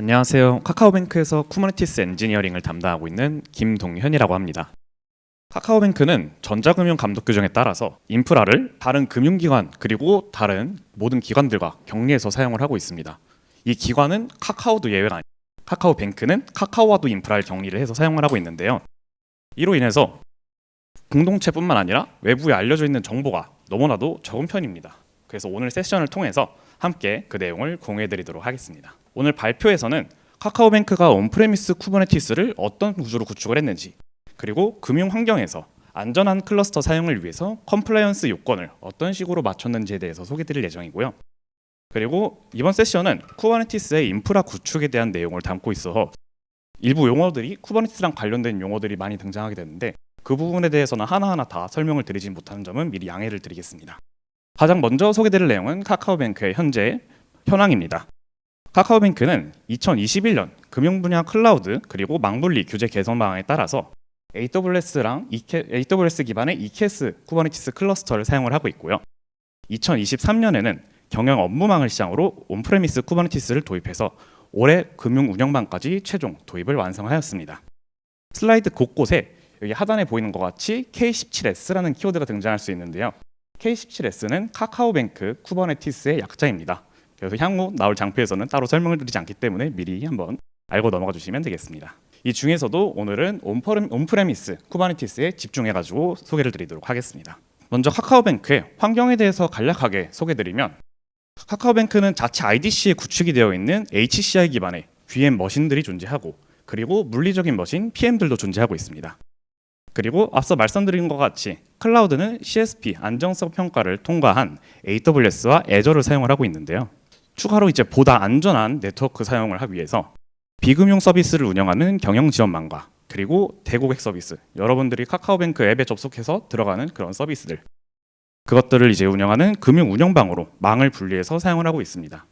안녕하세요. 카카오뱅크에서 쿠버네티스 엔지니어링을 담당하고 있는 김동현이라고 합니다. 카카오뱅크는 전자금융 감독 규정에 따라서 인프라를 다른 금융기관 그리고 다른 모든 기관들과 격리해서 사용을 하고 있습니다. 이 기관은 카카오도 예외가 아니 카카오뱅크는 카카오와도 인프라를 격리를 해서 사용을 하고 있는데요. 이로 인해서 공동체뿐만 아니라 외부에 알려져 있는 정보가 너무나도 적은 편입니다. 그래서 오늘 세션을 통해서 함께 그 내용을 공유해 드리도록 하겠습니다. 오늘 발표에서는 카카오뱅크가 온프레미스 쿠버네티스를 어떤 구조로 구축을 했는지 그리고 금융 환경에서 안전한 클러스터 사용을 위해서 컴플라이언스 요건을 어떤 식으로 맞췄는지에 대해서 소개해 드릴 예정이고요. 그리고 이번 세션은 쿠버네티스의 인프라 구축에 대한 내용을 담고 있어서 일부 용어들이 쿠버네티스랑 관련된 용어들이 많이 등장하게 되는데 그 부분에 대해서는 하나하나 다 설명을 드리지 못하는 점은 미리 양해를 드리겠습니다. 가장 먼저 소개드릴 내용은 카카오뱅크의 현재 현황입니다. 카카오뱅크는 2021년 금융 분야 클라우드 그리고 망분리 규제 개선 방안에 따라서 AWS랑 AWS 기반의 EKS 쿠버네티스 클러스터를 사용을 하고 있고요. 2023년에는 경영 업무망을 시장으로 온프레미스 쿠버네티스를 도입해서 올해 금융 운영망까지 최종 도입을 완성하였습니다. 슬라이드 곳곳에 여기 하단에 보이는 것 같이 K17S라는 키워드가 등장할 수 있는데요. K17S는 카카오뱅크 쿠버네티스의 약자입니다. 그래서 향후 나올 장표에서는 따로 설명을 드리지 않기 때문에 미리 한번 알고 넘어가 주시면 되겠습니다. 이 중에서도 오늘은 온프레- 온프레미스 쿠버네티스에 집중해 가지고 소개를 드리도록 하겠습니다. 먼저 카카오뱅크의 환경에 대해서 간략하게 소개드리면 카카오뱅크는 자체 IDC에 구축이 되어 있는 HCI 기반의 VM 머신들이 존재하고 그리고 물리적인 머신 PM들도 존재하고 있습니다. 그리고 앞서 말씀드린 것 같이 클라우드는 CSP 안정성 평가를 통과한 AWS와 애저를 사용을 하고 있는데요. 추가로 이제 보다 안전한 네트워크 사용을 하기 위해서 비금융 서비스를 운영하는 경영 지원망과 그리고 대고객 서비스 여러분들이 카카오뱅크 앱에 접속해서 들어가는 그런 서비스들 그것들을 이제 운영하는 금융 운영방으로 망을 분리해서 사용을 하고 있습니다.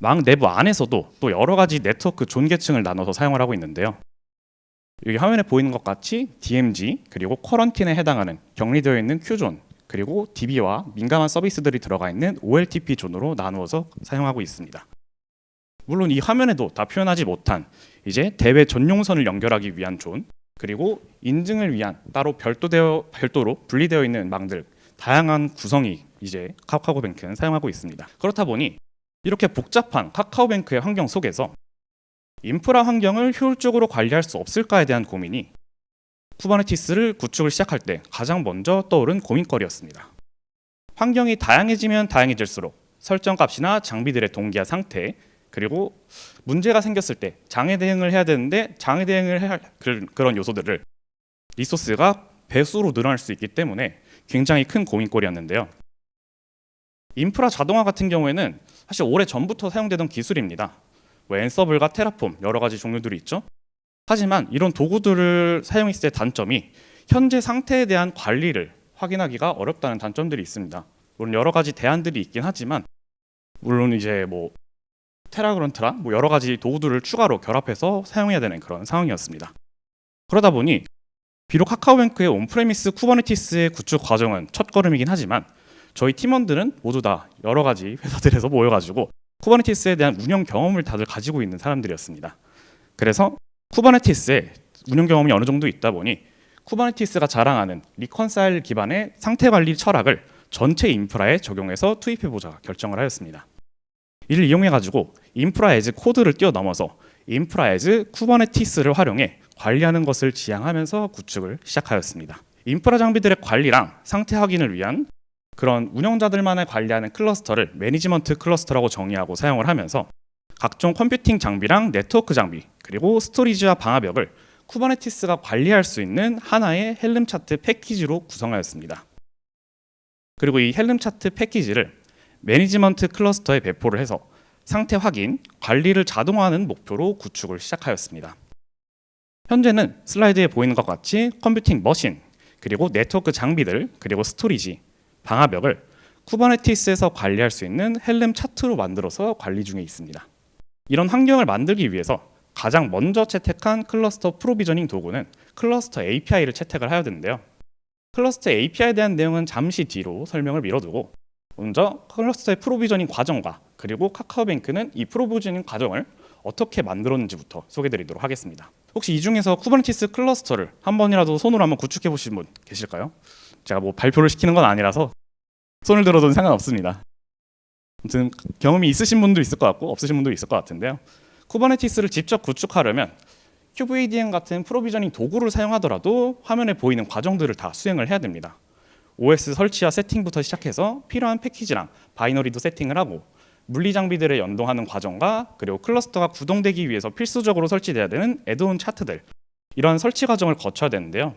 망 내부 안에서도 또 여러 가지 네트워크 존 계층을 나눠서 사용을 하고 있는데요. 여기 화면에 보이는 것 같이 DMZ 그리고 쿼런틴에 해당하는 격리되어 있는 Q존 그리고 DB와 민감한 서비스들이 들어가 있는 OLTP 존으로 나누어서 사용하고 있습니다. 물론 이 화면에도 다 표현하지 못한 이제 대외 전용선을 연결하기 위한 존 그리고 인증을 위한 따로 별도되어 별도로 분리되어 있는 망들 다양한 구성이 이제 카카오뱅크는 사용하고 있습니다. 그렇다 보니 이렇게 복잡한 카카오뱅크의 환경 속에서 인프라 환경을 효율적으로 관리할 수 없을까에 대한 고민이 쿠버네티스를 구축을 시작할 때 가장 먼저 떠오른 고민거리였습니다. 환경이 다양해지면 다양해질수록 설정 값이나 장비들의 동기화 상태 그리고 문제가 생겼을 때 장애 대응을 해야 되는데 장애 대응을 해야 할 그- 그런 요소들을 리소스가 배수로 늘어날 수 있기 때문에 굉장히 큰 고민거리였는데요. 인프라 자동화 같은 경우에는 사실 오래 전부터 사용되던 기술입니다. 뭐 앤서블과 테라폼 여러 가지 종류들이 있죠. 하지만 이런 도구들을 사용했을 때 단점이 현재 상태에 대한 관리를 확인하기가 어렵다는 단점들이 있습니다. 물론 여러 가지 대안들이 있긴 하지만 물론 이제 뭐 테라그런트라 뭐 여러 가지 도구들을 추가로 결합해서 사용해야 되는 그런 상황이었습니다. 그러다 보니 비록 카카오뱅크의 온프레미스 쿠버네티스의 구축 과정은 첫 걸음이긴 하지만 저희 팀원들은 모두 다 여러 가지 회사들에서 모여가지고 쿠버네티스에 대한 운영 경험을 다들 가지고 있는 사람들이었습니다. 그래서 쿠버네티스의 운영 경험이 어느 정도 있다 보니 쿠버네티스가 자랑하는 리컨사일 기반의 상태 관리 철학을 전체 인프라에 적용해서 투입해 보자 결정을 하였습니다. 이를 이용해 가지고 인프라 에즈 코드를 뛰어넘어서 인프라 에즈 쿠버네티스를 활용해 관리하는 것을 지향하면서 구축을 시작하였습니다. 인프라 장비들의 관리랑 상태 확인을 위한 그런 운영자들만을 관리하는 클러스터를 매니지먼트 클러스터라고 정의하고 사용을 하면서 각종 컴퓨팅 장비랑 네트워크 장비 그리고 스토리지와 방화벽을 쿠버네티스가 관리할 수 있는 하나의 헬름 차트 패키지로 구성하였습니다. 그리고 이 헬름 차트 패키지를 매니지먼트 클러스터에 배포를 해서 상태 확인, 관리를 자동화하는 목표로 구축을 시작하였습니다. 현재는 슬라이드에 보이는 것 같이 컴퓨팅 머신, 그리고 네트워크 장비들, 그리고 스토리지, 방화벽을 쿠버네티스에서 관리할 수 있는 헬름 차트로 만들어서 관리 중에 있습니다. 이런 환경을 만들기 위해서 가장 먼저 채택한 클러스터 프로비저닝 도구는 클러스터 API를 채택을 해야 되는데요. 클러스터 API에 대한 내용은 잠시 뒤로 설명을 미뤄두고 먼저 클러스터의 프로비저닝 과정과 그리고 카카오뱅크는 이 프로비저닝 과정을 어떻게 만들었는지부터 소개드리도록 하겠습니다. 혹시 이 중에서 쿠버네티스 클러스터를 한 번이라도 손으로 한번 구축해 보신 분 계실까요? 제가 뭐 발표를 시키는 건 아니라서 손을 들어도 상관없습니다. 아무튼 경험이 있으신 분도 있을 것 같고 없으신 분도 있을 것 같은데요. 쿠버네티스를 직접 구축하려면 QVADM 같은 프로비저닝 도구를 사용하더라도 화면에 보이는 과정들을 다 수행을 해야 됩니다. OS 설치와 세팅부터 시작해서 필요한 패키지랑 바이너리도 세팅을 하고 물리 장비들에 연동하는 과정과 그리고 클러스터가 구동되기 위해서 필수적으로 설치돼야 되는 애드온 차트들 이러한 설치 과정을 거쳐야 되는데요.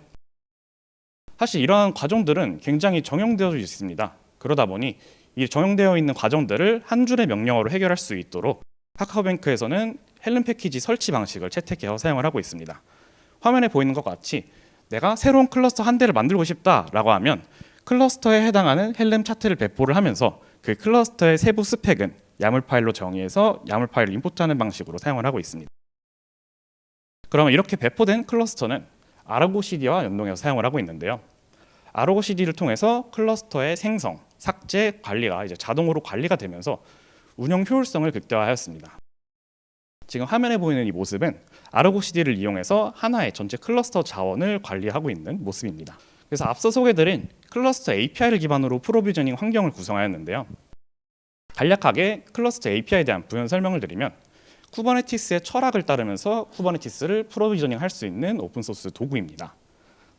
사실 이러한 과정들은 굉장히 정형되어 있습니다. 그러다 보니 이 정형되어 있는 과정들을 한 줄의 명령어로 해결할 수 있도록 카카오뱅크에서는 헬름 패키지 설치 방식을 채택해서 사용을 하고 있습니다. 화면에 보이는 것 같이 내가 새로운 클러스터 한 대를 만들고 싶다라고 하면 클러스터에 해당하는 헬름 차트를 배포를 하면서 그 클러스터의 세부 스펙은 야물 파일로 정의해서 야물 파일을 임포트하는 방식으로 사용을 하고 있습니다. 그러면 이렇게 배포된 클러스터는 아르고 CD와 연동해서 사용을 하고 있는데요. 아르고 CD를 통해서 클러스터의 생성, 삭제, 관리가 이제 자동으로 관리가 되면서 운영 효율성을 극대화하였습니다. 지금 화면에 보이는 이 모습은 아르고 CD를 이용해서 하나의 전체 클러스터 자원을 관리하고 있는 모습입니다. 그래서 앞서 소개드린 클러스터 API를 기반으로 프로비저닝 환경을 구성하였는데요. 간략하게 클러스터 API에 대한 부연 설명을 드리면 쿠버네티스의 철학을 따르면서 쿠버네티스를 프로비저닝 할 수 있는 오픈소스 도구입니다.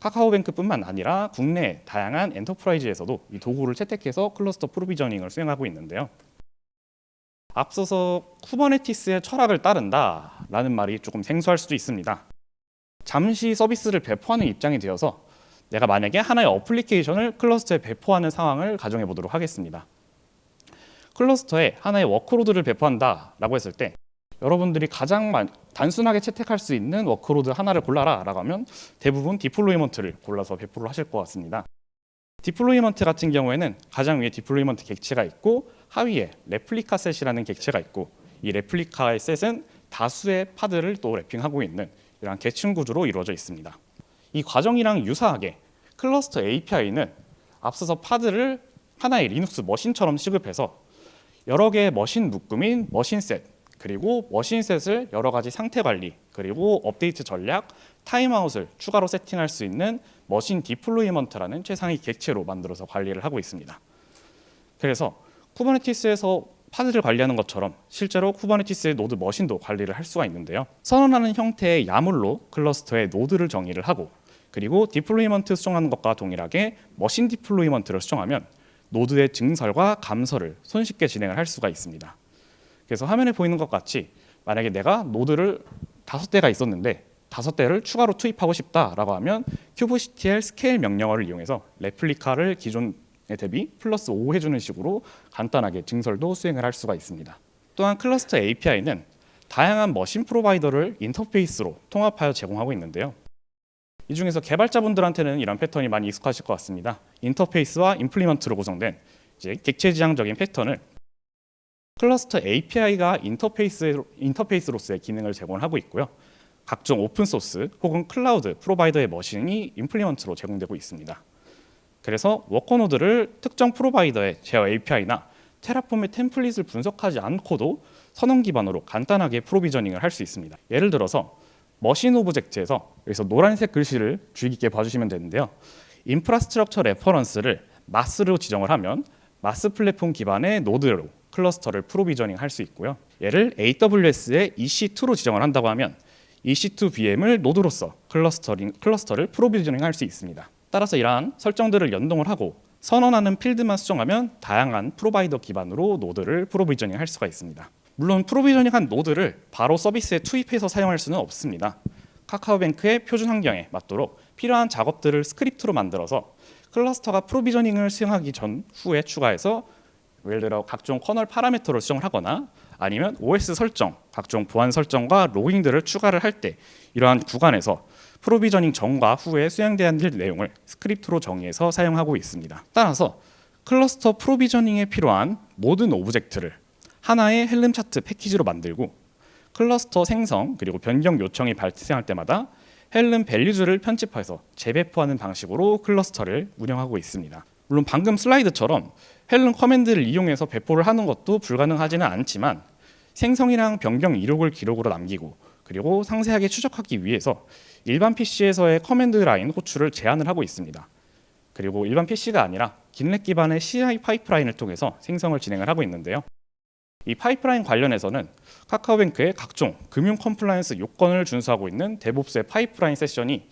카카오뱅크뿐만 아니라 국내 다양한 엔터프라이즈에서도 이 도구를 채택해서 클러스터 프로비저닝을 수행하고 있는데요. 앞서서 쿠버네티스의 철학을 따른다라는 말이 조금 생소할 수도 있습니다. 잠시 서비스를 배포하는 입장이 되어서 내가 만약에 하나의 어플리케이션을 클러스터에 배포하는 상황을 가정해 보도록 하겠습니다. 클러스터에 하나의 워크로드를 배포한다라고 했을 때 여러분들이 가장 만, 단순하게 채택할 수 있는 워크로드 하나를 골라라 라고 하면 대부분 디플로이먼트를 골라서 배포를 하실 것 같습니다. 디플로이먼트 같은 경우에는 가장 위에 디플로이먼트 객체가 있고 하위에 레플리카 셋이라는 객체가 있고 이 레플리카의 셋은 다수의 파드를 또 랩핑하고 있는 이러한 계층 구조로 이루어져 있습니다. 이 과정이랑 유사하게 클러스터 API는 앞서서 파드를 하나의 리눅스 머신처럼 취급해서 여러 개의 머신 묶음인 머신셋 그리고 머신셋을 여러 가지 상태 관리 그리고 업데이트 전략 타임아웃을 추가로 세팅할 수 있는 머신 디플로이먼트라는 최상위 객체로 만들어서 관리를 하고 있습니다. 그래서 쿠버네티스에서 파드를 관리하는 것처럼 실제로 쿠버네티스의 노드 머신도 관리를 할 수가 있는데요. 선언하는 형태의 야물로 클러스터의 노드를 정의를 하고 그리고 디플로이먼트 수정하는 것과 동일하게 머신 디플로이먼트를 수정하면 노드의 증설과 감설을 손쉽게 진행을 할 수가 있습니다. 그래서 화면에 보이는 것 같이 만약에 내가 노드를 다섯 대가 있었는데 다섯 대를 추가로 투입하고 싶다라고 하면 kubectl 스케일 명령어를 이용해서 레플리카를 기존에 대비 플러스 5 해주는 식으로 간단하게 증설도 수행을 할 수가 있습니다. 또한 클러스터 API는 다양한 머신 프로바이더를 인터페이스로 통합하여 제공하고 있는데요. 이 중에서 개발자분들한테는 이런 패턴이 많이 익숙하실 것 같습니다. 인터페이스와 임플리먼트로 구성된 이제 객체 지향적인 패턴을 클러스터 API가 인터페이스, 인터페이스로서의 기능을 제공하고 있고요. 각종 오픈 소스 혹은 클라우드 프로바이더의 머신이 임플리먼트로 제공되고 있습니다. 그래서 워커노드를 특정 프로바이더의 제어 API나 테라폼의 템플릿을 분석하지 않고도 선언 기반으로 간단하게 프로비저닝을 할 수 있습니다. 예를 들어서 머신 오브젝트에서 여기서 노란색 글씨를 주의 깊게 봐주시면 되는데요. 인프라스트럭처 레퍼런스를 마스로 지정을 하면 마스 플랫폼 기반의 노드로 클러스터를 프로비저닝 할 수 있고요. 얘를 AWS의 EC2로 지정을 한다고 하면 EC2 VM을 노드로서 클러스터링, 클러스터를 프로비저닝 할 수 있습니다. 따라서 이러한 설정들을 연동을 하고 선언하는 필드만 수정하면 다양한 프로바이더 기반으로 노드를 프로비저닝 할 수가 있습니다. 물론 프로비저닝한 노드를 바로 서비스에 투입해서 사용할 수는 없습니다. 카카오뱅크의 표준 환경에 맞도록 필요한 작업들을 스크립트로 만들어서 클러스터가 프로비저닝을 수행하기 전 후에 추가해서 예를 들어 각종 커널 파라미터를 수정을 하거나 아니면 OS 설정, 각종 보안 설정과 로깅들을 추가를 할 때 이러한 구간에서 프로비저닝 전과 후에 수행돼야 될 내용을 스크립트로 정의해서 사용하고 있습니다. 따라서 클러스터 프로비저닝에 필요한 모든 오브젝트를 하나의 헬름 차트 패키지로 만들고 클러스터 생성 그리고 변경 요청이 발생할 때마다 헬름 밸류즈를 편집해서 재배포하는 방식으로 클러스터를 운영하고 있습니다. 물론 방금 슬라이드처럼 헬름 커맨드를 이용해서 배포를 하는 것도 불가능하지는 않지만 생성이랑 변경 이력을 기록으로 남기고 그리고 상세하게 추적하기 위해서 일반 PC에서의 커맨드 라인 호출을 제한을 하고 있습니다. 그리고 일반 PC가 아니라 긴렉 기반의 CI 파이프라인을 통해서 생성을 진행을 하고 있는데요. 이 파이프라인 관련해서는 카카오뱅크의 각종 금융 컴플라이언스 요건을 준수하고 있는 데브옵스의 파이프라인 세션이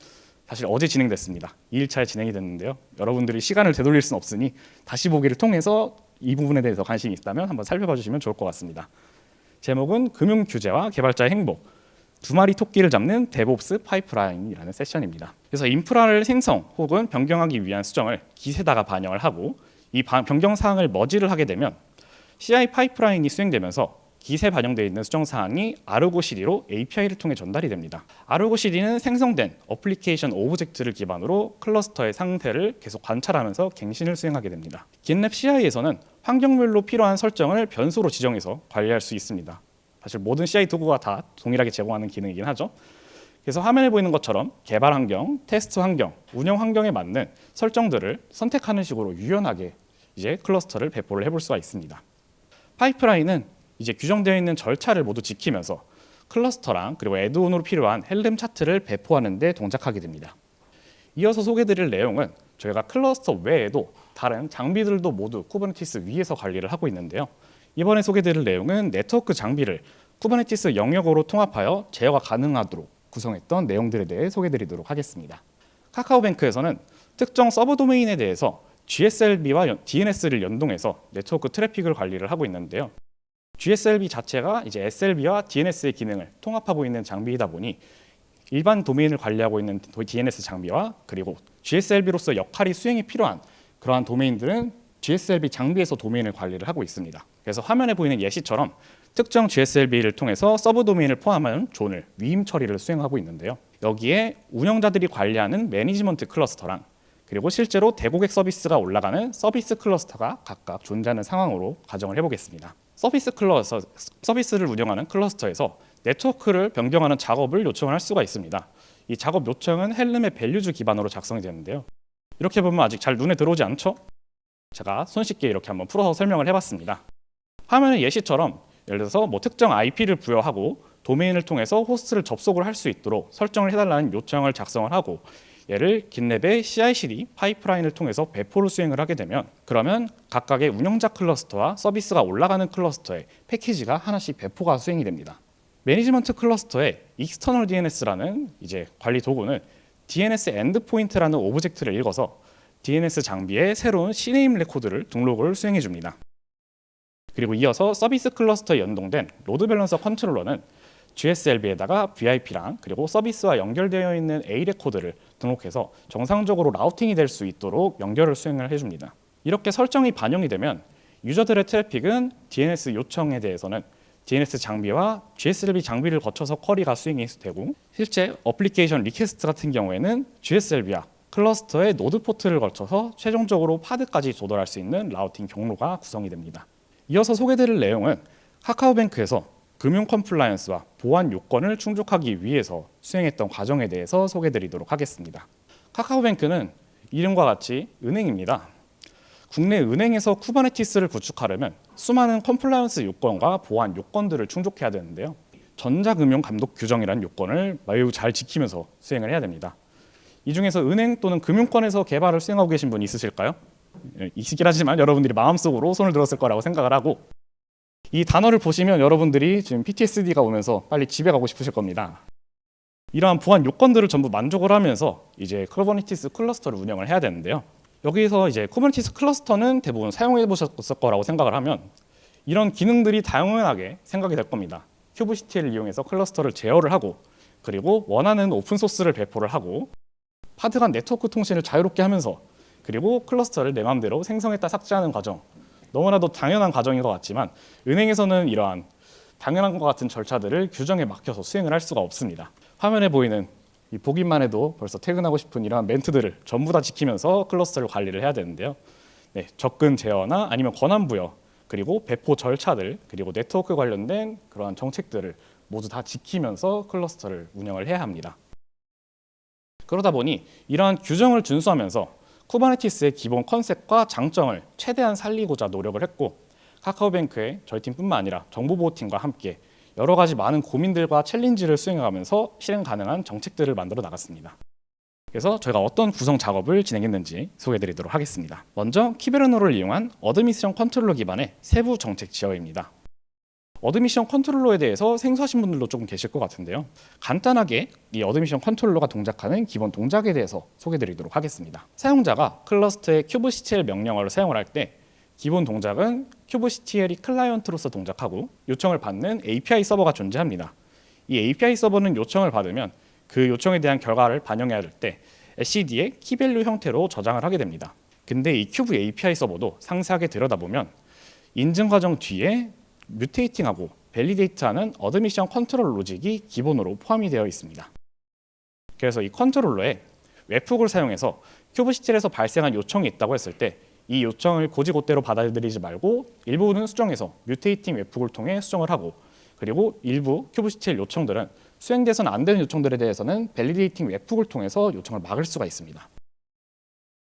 사실 어제 진행됐습니다. 2일차에 진행이 됐는데요. 여러분들이 시간을 되돌릴 수는 없으니 다시 보기를 통해서 이 부분에 대해서 관심이 있다면 한번 살펴봐 주시면 좋을 것 같습니다. 제목은 금융 규제와 개발자의 행복 두 마리 토끼를 잡는 데브옵스 파이프라인이라는 세션입니다. 그래서 인프라를 생성 혹은 변경하기 위한 수정을 기세다가 반영을 하고 이 바- 변경 사항을 머지를 하게 되면 CI 파이프라인이 수행되면서 기세 반영되어 있는 수정 사항이 아르고 CD로 API를 통해 전달이 됩니다. 아르고 CD는 생성된 어플리케이션 오브젝트를 기반으로 클러스터의 상태를 계속 관찰하면서 갱신을 수행하게 됩니다. 긴랩 CI에서는 환경별로 필요한 설정을 변수로 지정해서 관리할 수 있습니다. 사실 모든 CI 도구가 다 동일하게 제공하는 기능이긴 하죠. 그래서 화면에 보이는 것처럼 개발 환경, 테스트 환경, 운영 환경에 맞는 설정들을 선택하는 식으로 유연하게 이제 클러스터를 배포를 해볼 수가 있습니다. 파이프라인은 이제 규정되어 있는 절차를 모두 지키면서 클러스터랑 그리고 애드온으로 필요한 헬름 차트를 배포하는 데 동작하게 됩니다. 이어서 소개드릴 내용은 저희가 클러스터 외에도 다른 장비들도 모두 쿠버네티스 위에서 관리를 하고 있는데요. 이번에 소개드릴 내용은 네트워크 장비를 쿠버네티스 영역으로 통합하여 제어가 가능하도록 구성했던 내용들에 대해 소개드리도록 하겠습니다. 카카오뱅크에서는 특정 서브 도메인에 대해서 GSLB와 DNS를 연동해서 네트워크 트래픽을 관리를 하고 있는데요. GSLB 자체가 이제 SLB와 DNS의 기능을 통합하고 있는 장비이다 보니 일반 도메인을 관리하고 있는 DNS 장비와 그리고 GSLB로서 역할이 수행이 필요한 그러한 도메인들은 GSLB 장비에서 도메인을 관리를 하고 있습니다. 그래서 화면에 보이는 예시처럼 특정 GSLB를 통해서 서브 도메인을 포함한 존을 위임 처리를 수행하고 있는데요. 여기에 운영자들이 관리하는 매니지먼트 클러스터랑 그리고 실제로 대고객 서비스가 올라가는 서비스 클러스터가 각각 존재하는 상황으로 가정을 해보겠습니다. 서비스 클러스터 서비스를 운영하는 클러스터에서 네트워크를 변경하는 작업을 요청을 할 수가 있습니다. 이 작업 요청은 헬름의 밸류즈 기반으로 작성이 되는데요. 이렇게 보면 아직 잘 눈에 들어오지 않죠? 제가 손쉽게 이렇게 한번 풀어서 설명을 해봤습니다. 화면의 예시처럼 예를 들어서 뭐 특정 IP를 부여하고 도메인을 통해서 호스트를 접속을 할 수 있도록 설정을 해달라는 요청을 작성을 하고 얘를 긴랩의 CI/CD 파이프라인을 통해서 배포를 수행을 하게 되면 그러면 각각의 운영자 클러스터와 서비스가 올라가는 클러스터에 패키지가 하나씩 배포가 수행이 됩니다. 매니지먼트 클러스터의 익스터널 DNS라는 이제 관리 도구는 DNS 엔드포인트라는 오브젝트를 읽어서 DNS 장비에 새로운 CNAME 레코드를 등록을 수행해 줍니다. 그리고 이어서 서비스 클러스터에 연동된 로드 밸런서 컨트롤러는 GSLB에다가 VIP랑 그리고 서비스와 연결되어 있는 A 레코드를 등록해서 정상적으로 라우팅이 될 수 있도록 연결을 수행을 해줍니다. 이렇게 설정이 반영이 되면 유저들의 트래픽은 DNS 요청에 대해서는 DNS 장비와 GSLB 장비를 거쳐서 쿼리가 수행이 되고 실제 어플리케이션 리퀘스트 같은 경우에는 GSLB와 클러스터의 노드 포트를 거쳐서 최종적으로 파드까지 조달할 수 있는 라우팅 경로가 구성이 됩니다. 이어서 소개드릴 내용은 카카오뱅크에서 금융 컴플라이언스와 보안 요건을 충족하기 위해서 수행했던 과정에 대해서 소개드리도록 하겠습니다. 카카오뱅크는 이름과 같이 은행입니다. 국내 은행에서 쿠버네티스를 구축하려면 수많은 컴플라이언스 요건과 보안 요건들을 충족해야 되는데요. 전자금융 감독 규정이라는 요건을 매우 잘 지키면서 수행을 해야 됩니다. 이 중에서 은행 또는 금융권에서 개발을 수행하고 계신 분 있으실까요? 예, 있긴 하지만 여러분들이 마음속으로 손을 들었을 거라고 생각을 하고 이 단어를 보시면 여러분들이 지금 PTSD가 오면서 빨리 집에 가고 싶으실 겁니다. 이러한 보안 요건들을 전부 만족을 하면서 이제 쿠버네티스 클러스터를 운영을 해야 되는데요. 여기서 이제 쿠버네티스 클러스터는 대부분 사용해 보셨을 거라고 생각을 하면 이런 기능들이 다양하게 생각이 될 겁니다. 큐브시티를 이용해서 클러스터를 제어를 하고 그리고 원하는 오픈 소스를 배포를 하고 파드 간 네트워크 통신을 자유롭게 하면서 그리고 클러스터를 내 마음대로 생성했다 삭제하는 과정 너무나도 당연한 과정인 것 같지만 은행에서는 이러한 당연한 것 같은 절차들을 규정에 막혀서 수행을 할 수가 없습니다. 화면에 보이는 이 보기만 해도 벌써 퇴근하고 싶은 이러한 멘트들을 전부 다 지키면서 클러스터를 관리를 해야 되는데요. 네, 접근 제어나 아니면 권한 부여 그리고 배포 절차들 그리고 네트워크 관련된 그러한 정책들을 모두 다 지키면서 클러스터를 운영을 해야 합니다. 그러다 보니 이러한 규정을 준수하면서 쿠버네티스의 기본 컨셉과 장점을 최대한 살리고자 노력을 했고 카카오뱅크의 저희 팀뿐만 아니라 정보보호팀과 함께 여러 가지 많은 고민들과 챌린지를 수행하면서 실행 가능한 정책들을 만들어 나갔습니다. 그래서 저희가 어떤 구성 작업을 진행했는지 소개해드리도록 하겠습니다. 먼저 키베르노를 이용한 어드미션 컨트롤러 기반의 세부 정책 지어입니다. 어드미션 컨트롤러에 대해서 생소하신 분들도 조금 계실 것 같은데요. 간단하게 이 어드미션 컨트롤러가 동작하는 기본 동작에 대해서 소개드리도록 하겠습니다. 사용자가 클러스터의 kubectl 명령어를 사용을 할 때 기본 동작은 kubectl이 클라이언트로서 동작하고 요청을 받는 API 서버가 존재합니다. 이 API 서버는 요청을 받으면 그 요청에 대한 결과를 반영해야 될때 etcd의 키밸류 형태로 저장을 하게 됩니다. 근데 이 큐브 API 서버도 상세하게 들여다보면 인증 과정 뒤에 뮤테이팅하고 밸리데이트하는 어드미션 컨트롤 로직이 기본으로 포함이 되어 있습니다. 그래서 이 컨트롤러에 웹훅을 사용해서 큐브시틸에서 발생한 요청이 있다고 했을 때 이 요청을 고지고대로 받아들이지 말고 일부는 수정해서 뮤테이팅 웹훅을 통해 수정을 하고 그리고 일부 큐브시틸 요청들은 수행돼서는 안 되는 요청들에 대해서는 밸리데이팅 웹훅을 통해서 요청을 막을 수가 있습니다.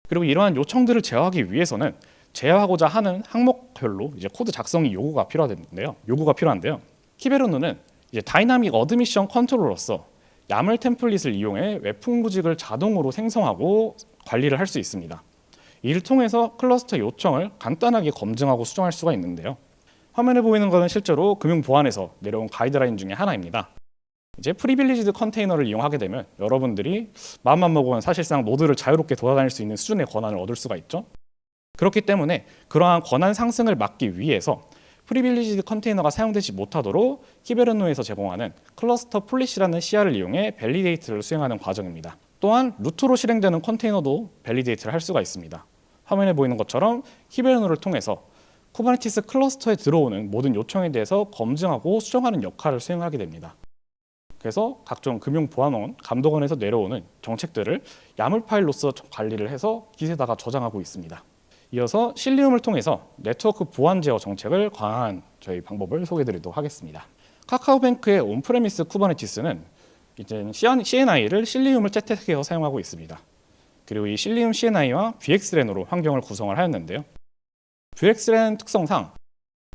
그리고 이러한 요청들을 제어하기 위해서는 제어하고자 하는 항목별로 이제 코드 작성이 요구가 필요한데요. 요구가 필요한데요. 키베르노는 이제 다이나믹 어드미션 컨트롤러서 야물 템플릿을 이용해 웹풍 구직을 자동으로 생성하고 관리를 할 수 있습니다. 이를 통해서 클러스터 요청을 간단하게 검증하고 수정할 수가 있는데요. 화면에 보이는 것은 실제로 금융 보안에서 내려온 가이드라인 중에 하나입니다. 이제 프리빌리지드 컨테이너를 이용하게 되면 여러분들이 마음만 먹으면 사실상 노드를 자유롭게 돌아다닐 수 있는 수준의 권한을 얻을 수가 있죠. 그렇기 때문에 그러한 권한 상승을 막기 위해서 프리빌리지드 컨테이너가 사용되지 못하도록 키베르노에서 제공하는 클러스터 폴리시라는 CR을 이용해 밸리데이트를 수행하는 과정입니다. 또한 루트로 실행되는 컨테이너도 밸리데이트를 할 수가 있습니다. 화면에 보이는 것처럼 키베르노를 통해서 쿠버네티스 클러스터에 들어오는 모든 요청에 대해서 검증하고 수정하는 역할을 수행하게 됩니다. 그래서 각종 금융 보안원, 감독원에서 내려오는 정책들을 야물 파일로서 관리를 해서 깃에다가 저장하고 있습니다. 이어서 실리움을 통해서 네트워크 보안 제어 정책을 강화한 저희 방법을 소개드리도록 하겠습니다. 카카오뱅크의 온프레미스 쿠버네티스는 이제 CNI를 실리움을 채택해서 사용하고 있습니다. 그리고 이 실리움 CNI와 VXLAN으로 환경을 구성을 하였는데요. VXLAN 특성상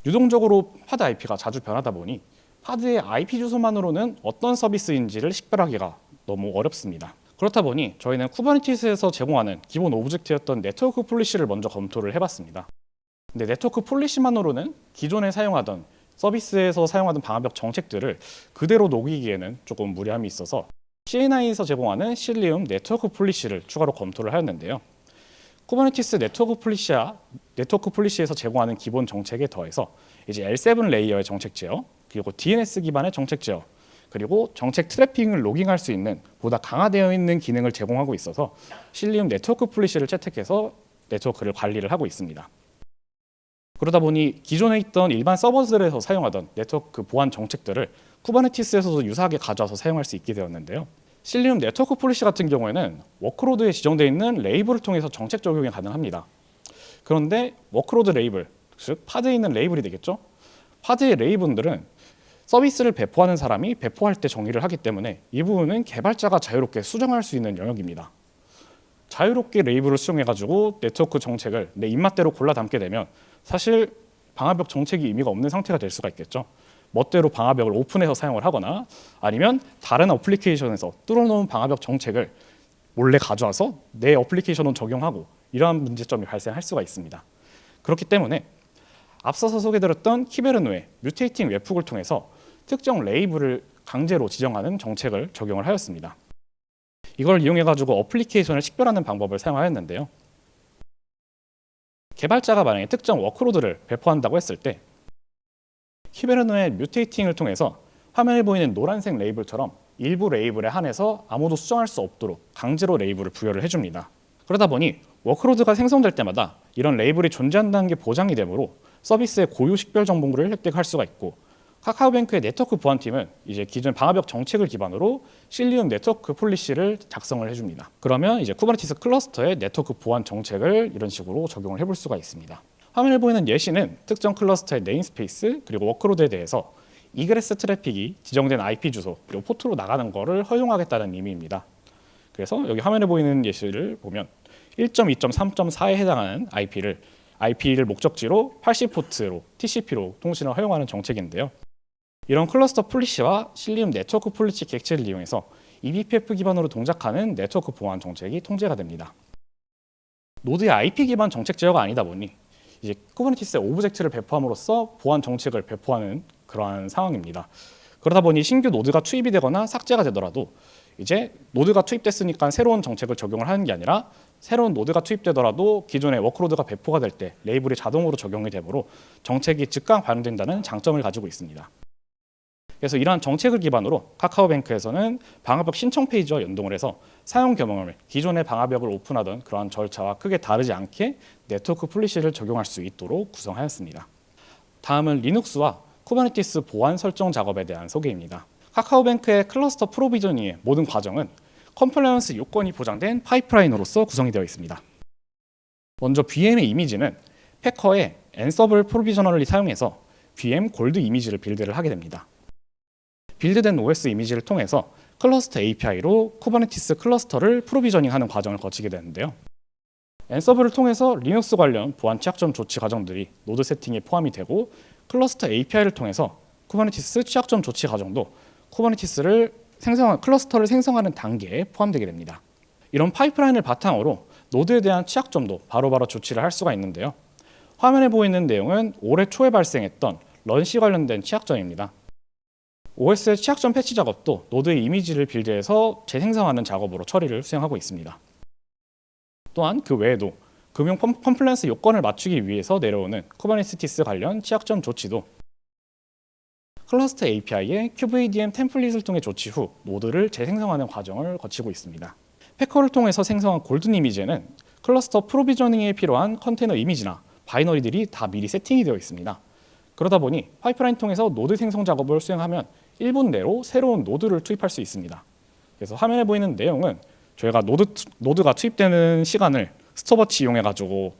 유동적으로 파드 IP가 자주 변하다 보니 파드의 IP 주소만으로는 어떤 서비스인지를 식별하기가 너무 어렵습니다. 그렇다 보니 저희는 쿠버네티스에서 제공하는 기본 오브젝트였던 네트워크 폴리시를 먼저 검토를 해봤습니다. 근데 네트워크 폴리시만으로는 기존에 사용하던 서비스에서 사용하던 방화벽 정책들을 그대로 녹이기에는 조금 무리함이 있어서 CNI에서 제공하는 실리움 네트워크 폴리시를 추가로 검토를 하였는데요. 쿠버네티스 네트워크 폴리시와 네트워크 폴리시에서 제공하는 기본 정책에 더해서 이제 L7 레이어의 정책 제어, 그리고 DNS 기반의 정책 제어, 그리고 정책 트래핑을 로깅할 수 있는 보다 강화되어 있는 기능을 제공하고 있어서 실리움 네트워크 폴리시를 채택해서 네트워크를 관리를 하고 있습니다. 그러다 보니 기존에 있던 일반 서버들에서 사용하던 네트워크 보안 정책들을 쿠버네티스에서도 유사하게 가져와서 사용할 수 있게 되었는데요. 실리움 네트워크 폴리시 같은 경우에는 워크로드에 지정되어 있는 레이블을 통해서 정책 적용이 가능합니다. 그런데 워크로드 레이블, 즉 파드에 있는 레이블이 되겠죠. 파드의 레이블들은 서비스를 배포하는 사람이 배포할 때 정의를 하기 때문에 이 부분은 개발자가 자유롭게 수정할 수 있는 영역입니다. 자유롭게 레이블을 수정해가지고 네트워크 정책을 내 입맛대로 골라 담게 되면 사실 방화벽 정책이 의미가 없는 상태가 될 수가 있겠죠. 멋대로 방화벽을 오픈해서 사용을 하거나 아니면 다른 어플리케이션에서 뚫어놓은 방화벽 정책을 몰래 가져와서 내 어플리케이션을 적용하고 이러한 문제점이 발생할 수가 있습니다. 그렇기 때문에 앞서서 소개드렸던 키베르노의 뮤테이팅 웹훅을 통해서 특정 레이블을 강제로 지정하는 정책을 적용을 하였습니다. 이걸 이용해 가지고 어플리케이션을 식별하는 방법을 사용하였는데요. 개발자가 만약에 특정 워크로드를 배포한다고 했을 때 키베르노의 뮤테이팅을 통해서 화면에 보이는 노란색 레이블처럼 일부 레이블에 한해서 아무도 수정할 수 없도록 강제로 레이블을 부여를 해줍니다. 그러다 보니 워크로드가 생성될 때마다 이런 레이블이 존재한다는 게 보장이 되므로 서비스의 고유 식별 정보를 획득할 수가 있고 카카오뱅크의 네트워크 보안팀은 이제 기존 방화벽 정책을 기반으로 실리움 네트워크 폴리시를 작성을 해줍니다. 그러면 이제 쿠버네티스 클러스터의 네트워크 보안 정책을 이런 식으로 적용을 해볼 수가 있습니다. 화면에 보이는 예시는 특정 클러스터의 네임스페이스 그리고 워크로드에 대해서 이그레스 트래픽이 지정된 IP 주소 그리고 포트로 나가는 것을 허용하겠다는 의미입니다. 그래서 여기 화면에 보이는 예시를 보면 1.2.3.4에 해당하는 IP를 IP를 목적지로 80포트로 TCP로 통신을 허용하는 정책인데요. 이런 클러스터 폴리시와 실리움 네트워크 폴리시 객체를 이용해서 eBPF 기반으로 동작하는 네트워크 보안 정책이 통제가 됩니다. 노드의 IP 기반 정책 제어가 아니다 보니 이제 쿠버네티스의 오브젝트를 배포함으로써 보안 정책을 배포하는 그러한 상황입니다. 그러다 보니 신규 노드가 투입이 되거나 삭제가 되더라도 이제 노드가 투입됐으니까 새로운 정책을 적용을 하는 게 아니라 새로운 노드가 투입되더라도 기존의 워크로드가 배포가 될 때 레이블이 자동으로 적용이 되므로 정책이 즉각 반영된다는 장점을 가지고 있습니다. 그래서 이러한 정책을 기반으로 카카오뱅크에서는 방화벽 신청 페이지와 연동을 해서 사용 경험을 기존의 방화벽을 오픈하던 그러한 절차와 크게 다르지 않게 네트워크 폴리시를 적용할 수 있도록 구성하였습니다. 다음은 리눅스와 쿠버네티스 보안 설정 작업에 대한 소개입니다. 카카오뱅크의 클러스터 프로비저닝의 모든 과정은 컴플라이언스 요건이 보장된 파이프라인으로서 구성이 되어 있습니다. 먼저 VM의 이미지는 패커의 엔서블 프로비저널을 사용해서 VM 골드 이미지를 빌드를 하게 됩니다. 빌드된 OS 이미지를 통해서 클러스터 API로 쿠버네티스 클러스터를 프로비저닝하는 과정을 거치게 되는데요. 엔서블을 통해서 리눅스 관련 보안 취약점 조치 과정들이 노드 세팅에 포함이 되고 클러스터 API를 통해서 쿠버네티스 취약점 조치 과정도 쿠버네티스를 생성 클러스터를 생성하는 단계에 포함되게 됩니다. 이런 파이프라인을 바탕으로 노드에 대한 취약점도 바로바로 조치를 할 수가 있는데요. 화면에 보이는 내용은 올해 초에 발생했던 런시 관련된 취약점입니다. OS의 취약점 패치 작업도 노드의 이미지를 빌드해서 재생성하는 작업으로 처리를 수행하고 있습니다. 또한 그 외에도 금융 컴- 컴플라이언스 요건을 맞추기 위해서 내려오는 쿠버네티스 관련 취약점 조치도 클러스터 API의 QVDM 템플릿을 통해 조치 후 노드를 재생성하는 과정을 거치고 있습니다. 패커를 통해서 생성한 골든 이미지에는 클러스터 프로비저닝에 필요한 컨테이너 이미지나 바이너리들이 다 미리 세팅이 되어 있습니다. 그러다 보니 파이프라인 통해서 노드 생성 작업을 수행하면 1분 내로 새로운 노드를 투입할 수 있습니다. 그래서 화면에 보이는 내용은 저희가 노드 노드가 투입되는 시간을 스톱워치 이용해 가지고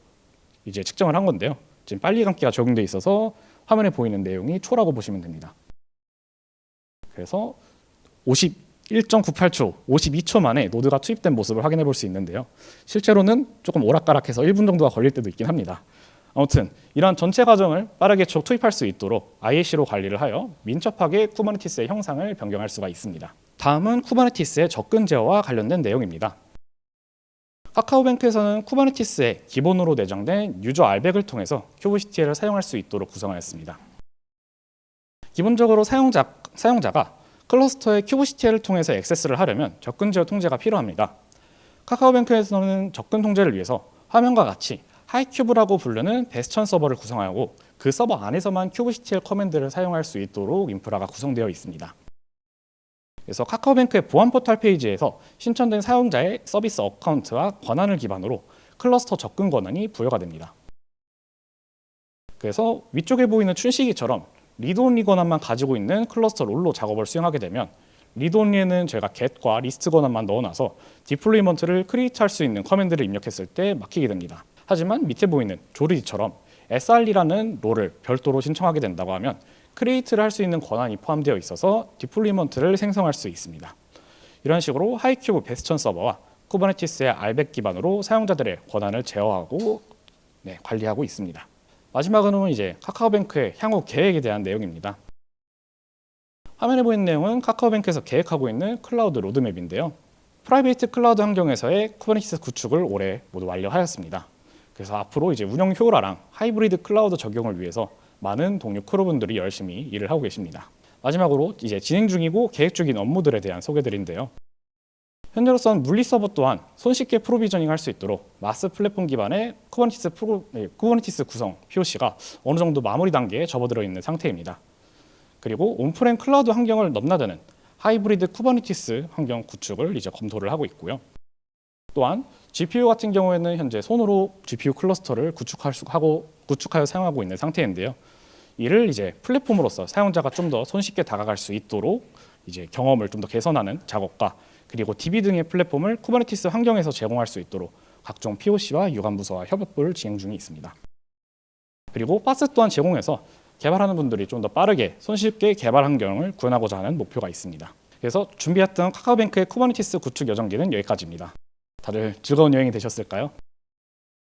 이제 측정을 한 건데요. 지금 빨리 감기가 적용돼 있어서 화면에 보이는 내용이 초라고 보시면 됩니다. 그래서 51.98초, 52초 만에 노드가 투입된 모습을 확인해 볼 수 있는데요. 실제로는 조금 오락가락해서 1분 정도가 걸릴 때도 있긴 합니다. 아무튼 이러한 전체 과정을 빠르게 초- 투입할 수 있도록 IAC로 관리를 하여 민첩하게 쿠버네티스의 형상을 변경할 수가 있습니다. 다음은 쿠버네티스의 접근 제어와 관련된 내용입니다. 카카오뱅크에서는 쿠버네티스에 기본으로 내장된 유저 알백을 통해서 큐브CTL을 사용할 수 있도록 구성하였습니다. 기본적으로 사용자, 사용자가 클러스터의 큐브CTL을 통해서 액세스를 하려면 접근 제어 통제가 필요합니다. 카카오뱅크에서는 접근 통제를 위해서 화면과 같이 하이큐브라고 부르는 베스천 서버를 구성하고 그 서버 안에서만 큐브CTL 커맨드를 사용할 수 있도록 인프라가 구성되어 있습니다. 그래서 카카오뱅크의 보안 포털 페이지에서 신청된 사용자의 서비스 어카운트와 권한을 기반으로 클러스터 접근 권한이 부여가 됩니다. 그래서 위쪽에 보이는 춘식이처럼 리드온리 권한만 가지고 있는 클러스터 롤로 작업을 수행하게 되면 리드온리에는 저희가 get과 리스트 권한만 넣어놔서 디플로이먼트를 크리에이트할 수 있는 커맨드를 입력했을 때 막히게 됩니다. 하지만 밑에 보이는 조리디처럼 SRE라는 롤을 별도로 신청하게 된다고 하면 크리에이트를 할 수 있는 권한이 포함되어 있어서 디플로이먼트를 생성할 수 있습니다. 이런 식으로 하이큐브 베스천 서버와 쿠버네티스의 알백 기반으로 사용자들의 권한을 제어하고 네, 관리하고 있습니다. 마지막으로는 이제 카카오뱅크의 향후 계획에 대한 내용입니다. 화면에 보이는 내용은 카카오뱅크에서 계획하고 있는 클라우드 로드맵인데요. 프라이베이트 클라우드 환경에서의 쿠버네티스 구축을 올해 모두 완료하였습니다. 그래서 앞으로 이제 운영 효율화랑 하이브리드 클라우드 적용을 위해서 많은 동료 크루분들이 열심히 일을 하고 계십니다. 마지막으로 이제 진행 중이고 계획 중인 업무들에 대한 소개드린데요. 현재로서는 물리 서버 또한 손쉽게 프로비저닝 할 수 있도록 마스 플랫폼 기반의 쿠버네티스 프로, 네, 쿠버네티스 구성 POC가 어느 정도 마무리 단계에 접어들어 있는 상태입니다. 그리고 온프렘 클라우드 환경을 넘나드는 하이브리드 쿠버네티스 환경 구축을 이제 검토를 하고 있고요. 또한 GPU 같은 경우에는 현재 손으로 GPU 클러스터를 구축할 수 하고 구축하여 사용하고 있는 상태인데요. 이를 이제 플랫폼으로서 사용자가 좀 더 손쉽게 다가갈 수 있도록 이제 경험을 좀 더 개선하는 작업과 그리고 DB 등의 플랫폼을 쿠버네티스 환경에서 제공할 수 있도록 각종 POC와 유관 부서와 협업을 진행 중에 있습니다. 그리고 파스 또한 제공해서 개발하는 분들이 좀 더 빠르게 손쉽게 개발 환경을 구현하고자 하는 목표가 있습니다. 그래서 준비했던 카카오뱅크의 쿠버네티스 구축 여정기는 여기까지입니다. 다들 즐거운 여행이 되셨을까요?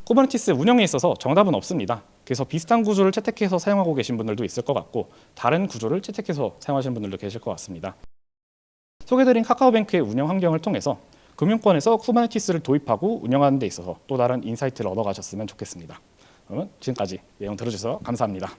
쿠버네티스 운영에 있어서 정답은 없습니다. 그래서 비슷한 구조를 채택해서 사용하고 계신 분들도 있을 것 같고 다른 구조를 채택해서 사용하시는 분들도 계실 것 같습니다. 소개드린 카카오뱅크의 운영 환경을 통해서 금융권에서 쿠버네티스를 도입하고 운영하는 데 있어서 또 다른 인사이트를 얻어가셨으면 좋겠습니다. 그러면 지금까지 내용 들어주셔서 감사합니다.